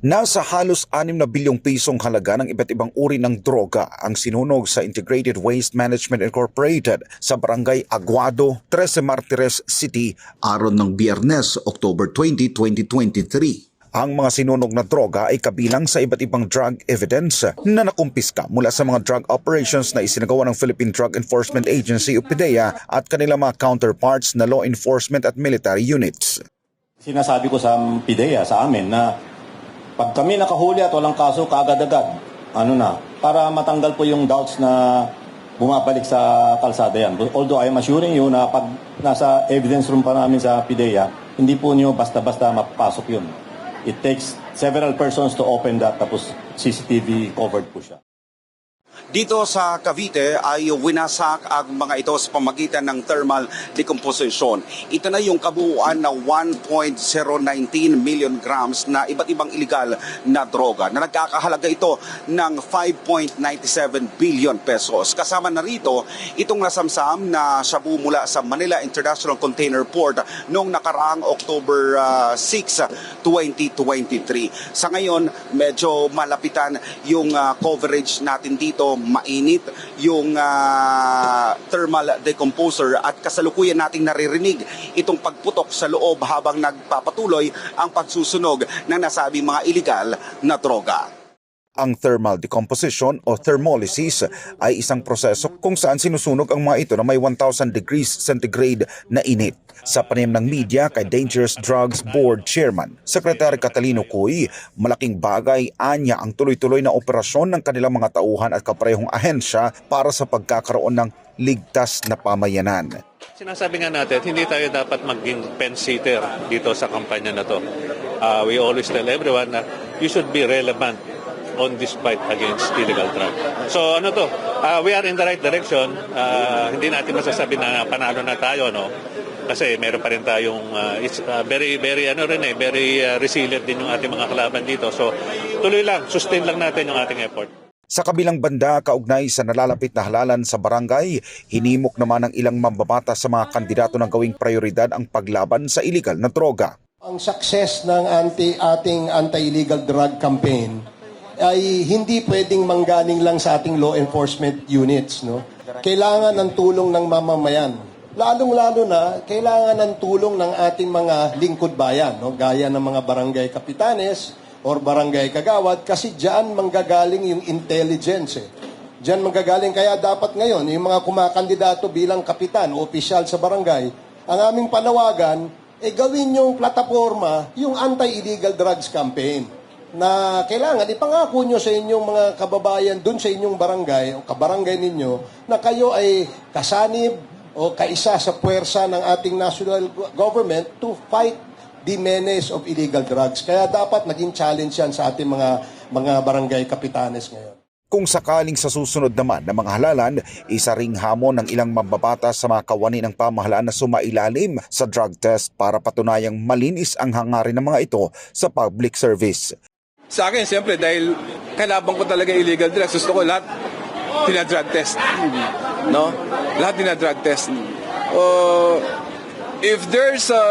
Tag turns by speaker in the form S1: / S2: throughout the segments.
S1: Nasa halos 6 na bilyong pisong halaga ng iba't ibang uri ng droga ang sinunog sa Integrated Waste Management Incorporated sa Barangay Aguado, Trece Martires City aron ng Biyernes, October 20, 2023. Ang mga sinunog na droga ay kabilang sa iba't ibang drug evidence na nakumpiska mula sa mga drug operations na isinagawa ng Philippine Drug Enforcement Agency o PDEA at kanilang mga counterparts na law enforcement at military units.
S2: Sinasabi ko sa PIDEA, sa amin, na pag kami nakahuli at walang kaso, kaagad-agad, ano na, para matanggal po yung doubts na bumabalik sa kalsada yan. Although I am assuring you na pag nasa evidence room pa namin sa PIDEA, hindi po niyo basta-basta mapapasok yun. It takes several persons to open that, tapos CCTV covered po siya.
S1: Dito sa Cavite ay winasak ang mga ito sa pamagitan ng thermal decomposition. Ito na yung kabuuan na 1.019 million grams na iba't ibang illegal na droga na nagkakahalaga ito ng 5.97 billion pesos. Kasama na rito itong nasamsam na shabu mula sa Manila International Container Port noong nakaraang October ah, 6, 2023. Sa ngayon, medyo malapitan yung ah, coverage natin dito mainit yung ah, thermal decomposer at kasalukuyan nating naririnig itong pagputok sa loob habang nagpapatuloy ang pagsusunog ng nasabing mga illegal na droga. Ang thermal decomposition o thermolysis ay isang proseso kung saan sinusunog ang mga ito na may 1000 degrees centigrade na init. Sa panayam ng media kay Dangerous Drugs Board Chairman, Secretary Catalino Cuy, malaking bagay anya ang tuloy-tuloy na operasyon ng kanilang mga tauhan at kaparehong ahensya para sa pagkakaroon ng ligtas na pamayanan.
S3: Sinasabi nga natin, hindi tayo dapat maging pen-sitter dito sa kampanya na to. Uh, we always tell everyone na you should be relevant on this fight against illegal drug. So ano to, uh, we are in the right direction. Uh, hindi natin masasabi na panalo na tayo, no? Kasi meron pa rin tayong uh, it's uh, very very ano rin eh, very uh, resilient din yung ating mga kalaban dito. So tuloy lang, sustain lang natin yung ating effort.
S1: Sa kabilang banda, kaugnay sa nalalapit na halalan sa barangay, hinimok naman ng ilang mambabata sa mga kandidato ng gawing prioridad ang paglaban sa illegal na droga.
S4: Ang success ng anti ating anti-illegal drug campaign ay hindi pwedeng manggaling lang sa ating law enforcement units, no? Kailangan ng tulong ng mamamayan. Lalong-lalo na, kailangan ng tulong ng ating mga lingkod bayan, no? Gaya ng mga barangay kapitanes or barangay kagawad kasi diyan manggagaling yung intelligence. Eh. Diyan manggagaling kaya dapat ngayon yung mga kumakandidato bilang kapitan o opisyal sa barangay, ang aming panawagan eh gawin yung plataforma yung anti-illegal drugs campaign na kailangan ipangako nyo sa inyong mga kababayan dun sa inyong barangay o kabarangay ninyo na kayo ay kasanib o kaisa sa puwersa ng ating national government to fight the menace of illegal drugs. Kaya dapat naging challenge yan sa ating mga mga barangay kapitanes ngayon.
S1: Kung sakaling sa susunod naman na mga halalan, isa ring hamon ng ilang mambabata sa mga kawani ng pamahalaan na sumailalim sa drug test para patunayang malinis ang hangarin ng mga ito sa public service.
S5: Sa akin, siyempre, dahil kalaban ko talaga illegal drugs, gusto ko lahat tina-drug test. No? Lahat tina-drug test. Uh, if there's a,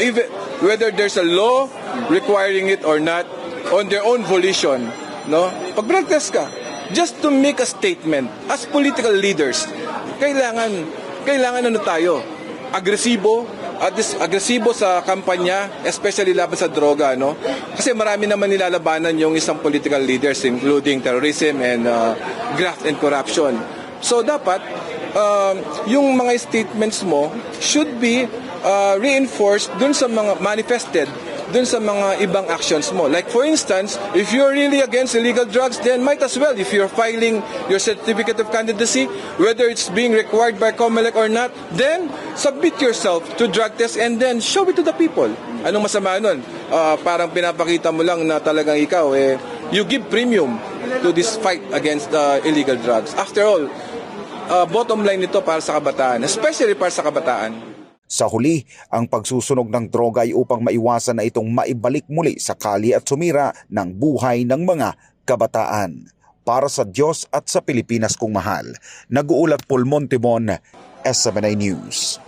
S5: if, whether there's a law requiring it or not, on their own volition, no? Pag drug test ka, just to make a statement, as political leaders, kailangan, kailangan ano tayo, agresibo, this, agresibo sa kampanya, especially laban sa droga, no? Kasi marami naman nilalabanan yung isang political leaders, including terrorism and uh, graft and corruption. So dapat, um, yung mga statements mo should be uh, reinforced dun sa mga manifested dun sa mga ibang actions mo. Like for instance, if you're really against illegal drugs, then might as well, if you're filing your certificate of candidacy, whether it's being required by COMELEC or not, then submit yourself to drug test and then show it to the people. Anong masama nun? Ah, parang pinapakita mo lang na talagang ikaw, eh, you give premium to this fight against uh, illegal drugs. After all, uh, bottom line nito para sa kabataan, especially para sa kabataan.
S1: Sa huli, ang pagsusunog ng droga ay upang maiwasan na itong maibalik muli sa kali at sumira ng buhay ng mga kabataan. Para sa Diyos at sa Pilipinas kong mahal, nag-uulat Paul Montemon, SMNI News.